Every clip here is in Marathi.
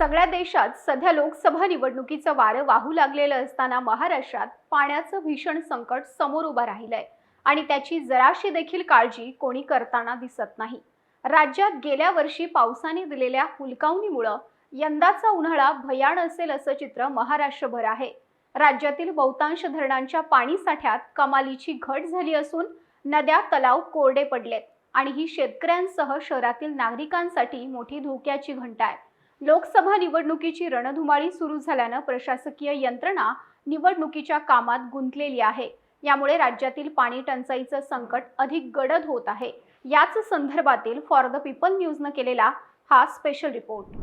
सगळ्या देशात सध्या लोकसभा निवडणुकीचं वारं वाहू लागलेलं असताना महाराष्ट्रात पाण्याचं भीषण संकट समोर उभं राहिलंय. आणि त्याची जराशी देखील काळजी कोणी करताना दिसत नाही. राज्यात गेल्या वर्षी पावसाने दिलेल्या हुलकावणीमुळं यंदाचा उन्हाळा भयाण असेल असं चित्र महाराष्ट्रभर आहे. राज्यातील बहुतांश धरणांच्या पाणी साठ्यात कमालीची घट झाली असून नद्या तलाव कोरडे पडलेत. आणि ही शेतकऱ्यांसह शहरातील नागरिकांसाठी मोठी धोक्याची घंटा आहे लोकसभा निवडणुकीची रणधुमाळी सुरू झाल्यानं प्रशासकीय यंत्रणा निवडणुकीच्या कामात गुंतलेली आहे. यामुळे राज्यातील पाणी टंचाईचं संकट अधिक गडद होत आहे. याच संदर्भातील फॉर द पीपल न्यूजनं केलेला हा स्पेशल रिपोर्ट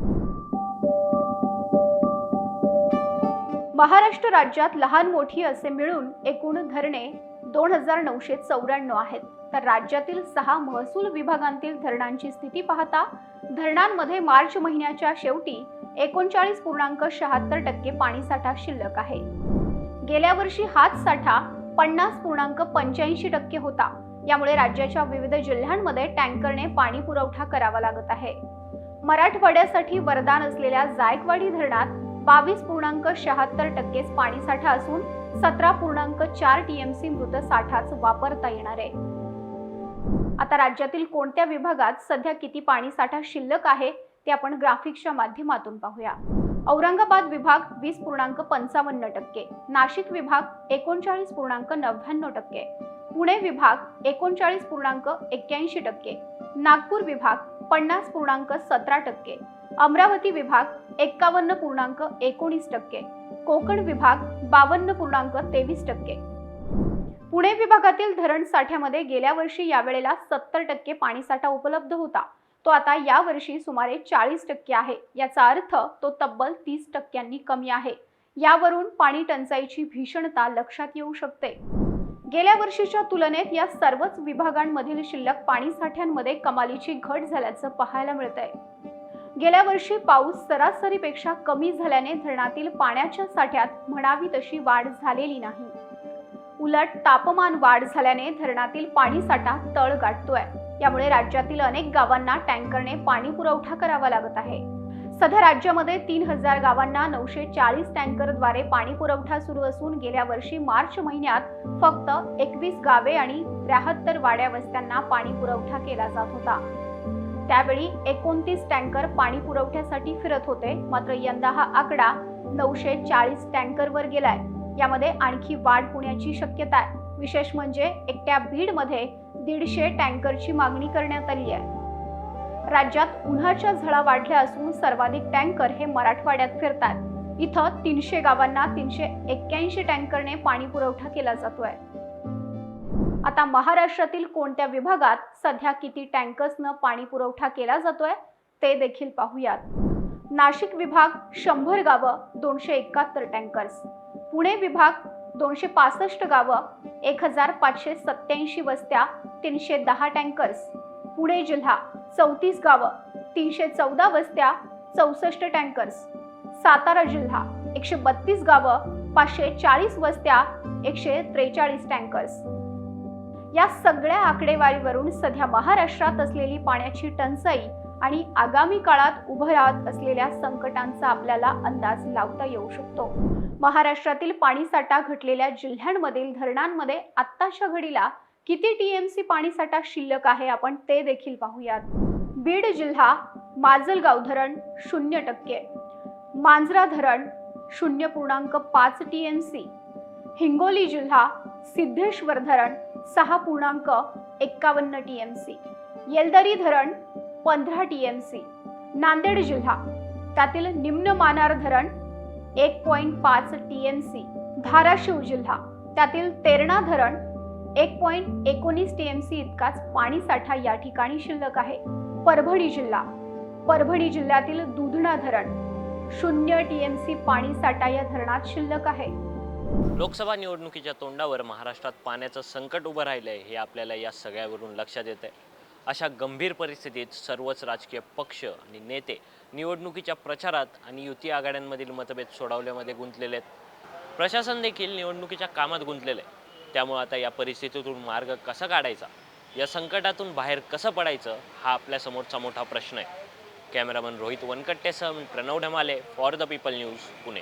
महाराष्ट्र राज्यात लहान मोठी असे मिळून एकूण धरणे दोन हजार नऊशे चौऱ्याण्णव आहेत. तर राज्यातील सहा महसूल विभागांतील धरणांची स्थिती पाहता धरणांमध्ये मार्च महिन्याच्या शेवटी एकोणचाळीस पूर्णांक शहात्तर टक्के पाणीसाठा शिल्लक आहे. गेल्या वर्षी हाच साठा पन्नास पूर्णांक पंच्याऐंशी टक्के होता. यामुळे राज्याच्या विविध जिल्ह्यांमध्ये टँकरने पाणी पुरवठा करावा लागत आहे. मराठवाड्यासाठी वरदान असलेल्या जायकवाडी धरणात बावीस पूर्णांक शहात्तर टक्केच पाणीसाठा असून सतरा पूर्णांक चार टीएमसी मृत साठाच वापरता येणार आहे. आता राज्यातील कोणत्या विभागात सध्या किती पाणी साठा शिल्लक आहे ते आपण ग्राफिक्सच्या माध्यमातून पाहूया. औरंगाबाद विभाग वीस पूर्णांक पंचावन्न टक्के नाशिक विभाग एकोणचाळीस पूर्णांक नव्याण्णव टक्के पुणे विभाग एकोणचाळीस पूर्णांक एक्क्याऐंशी टक्के नागपूर विभाग पन्नास पूर्णांक सतरा टक्के अमरावती विभाग एक्कावन्न पूर्णांक एकोणीस टक्के कोकण विभाग बावन्न पूर्णांक तेवीस टक्के पुणे विभागातील धरण साठ्यामध्ये गेल्या वर्षी यावेळेला सत्तर टक्के पाणीसाठा उपलब्ध होता. तो आता यावर्षी सुमारे चाळीस टक्के आहे. याचा अर्थ तो तब्बल तीस टक्क्यांनी कमी आहे. यावरून पाणी टंचाईची भीषणता लक्षात येऊ शकते. गेल्या वर्षीच्या तुलनेत या सर्वच विभागांमधील शिल्लक पाणीसाठ्यांमध्ये कमालीची घट झाल्याचं पाहायला मिळतंय. गेल्या वर्षी पाऊस सरासरीपेक्षा कमी झाल्याने धरणातील पाण्याच्या साठ्यात म्हणावी तशी वाढ झालेली नाही. उलट तापमान वाढ झाल्याने धरणातील पाणीसाठा तळ गाठतोय. यामुळे राज्यातील अनेक गावांना टँकरने पाणी पुरवठा करावा लागत आहे. सध्या राज्यामध्ये तीन हजार गावांना नऊशे चाळीस टँकरद्वारे पाणी पुरवठा सुरू असून गेल्या वर्षी मार्च महिन्यात फक्त एकवीस गावे आणि त्र्याहत्तर वाड्या वस्त्यांना पाणी पुरवठा केला जात होता. त्यावेळी एकोणतीस टँकर पाणी पुरवठ्यासाठी फिरत होते. मात्र यंदा हा आकडा नऊशे चाळीस टँकरवर गेलाय. यामध्ये आणखी वाढ होण्याची शक्यता आहे. विशेष म्हणजे एकट्या बीडमध्ये दीडशे टँकरची मागणी करण्यात आली आहे. राज्यात उन्हाच्या झळा वाढल्या असून सर्वाधिक टँकर हे मराठवाड्यात फिरतात. इथं तीनशे गावांना तीनशे एक्क्याऐंशी टँकरने पाणी पुरवठा केला जातोय. आता महाराष्ट्रातील कोणत्या विभागात सध्या किती टँकर्सनं पाणी पुरवठा केला जातोय ते देखील पाहूयात. नाशिक विभाग शंभर गावं दोनशे एकाहत्तर टँकर्स. पुणे विभाग दोनशे पासष्ट गावं एक हजार पाचशे सत्याऐंशी वस्त्या तीनशे दहा टँकर्स. पुणे जिल्हा चौतीस गावं तीनशे चौदा वस्त्या चौसष्ट टँकर्स. सातारा जिल्हा एकशे बत्तीस गावं पाचशे चाळीस वस्त्या एकशे त्रेचाळीस टँकर्स. या सगळ्या आकडेवारीवरून सध्या महाराष्ट्रात असलेली पाण्याची टंचाई आणि आगामी काळात उभं राहत असलेल्या संकटांचा आपल्याला अंदाज लावता येऊ शकतो. महाराष्ट्रातील पाणीसाठा घटलेल्या जिल्ह्यांमधील धरणांमध्ये आत्ताच्या घडीला किती टीएमसी पाणीसाठा शिल्लक आहे आपण ते देखील पाहूयात. बीड जिल्हा माजलगाव धरण शून्य टक्के. मांजरा धरण शून्य पूर्णांक पाच टीएमसी. हिंगोली जिल्हा सिद्धेश्वर धरण सहा पूर्णांक एक्कावन्न टीएमसी. येलदरी धरण पंधरा टीएमसी. नांदेड जिल्हा त्यातील निम्न मानार धरण एक पॉईंट पाच टीएमसी धाराशिव जिल्हा. त्यातील तेरणा धरण एक पॉईंट एकोणीस टीएमसी इतकाच पाणीसाठा या ठिकाणी शिल्लक आहे. परभणी जिल्हा. परभणी जिल्ह्यातील दुधणा धरण शून्य टीएमसी पाणीसाठा या धरणात शिल्लक आहे. लोकसभा निवडणुकीच्या तोंडावर महाराष्ट्रात पाण्याचं संकट उभं राहिलं आहे हे आपल्याला या सगळ्यावरून लक्षात येत आहे अशा गंभीर परिस्थितीत सर्वच राजकीय पक्ष आणि नेते निवडणुकीच्या प्रचारात आणि युती आघाड्यांमधील मतभेद सोडवल्यामध्ये गुंतलेले आहेत. प्रशासन देखील निवडणुकीच्या कामात गुंतलेलं आहे. त्यामुळे आता या परिस्थितीतून मार्ग कसा काढायचा या संकटातून बाहेर कसं पडायचं हा आपल्यासमोरचा मोठा प्रश्न आहे. कॅमेरामन रोहित वनकट्टेसह मी Pranav Dhamale for the people news Pune.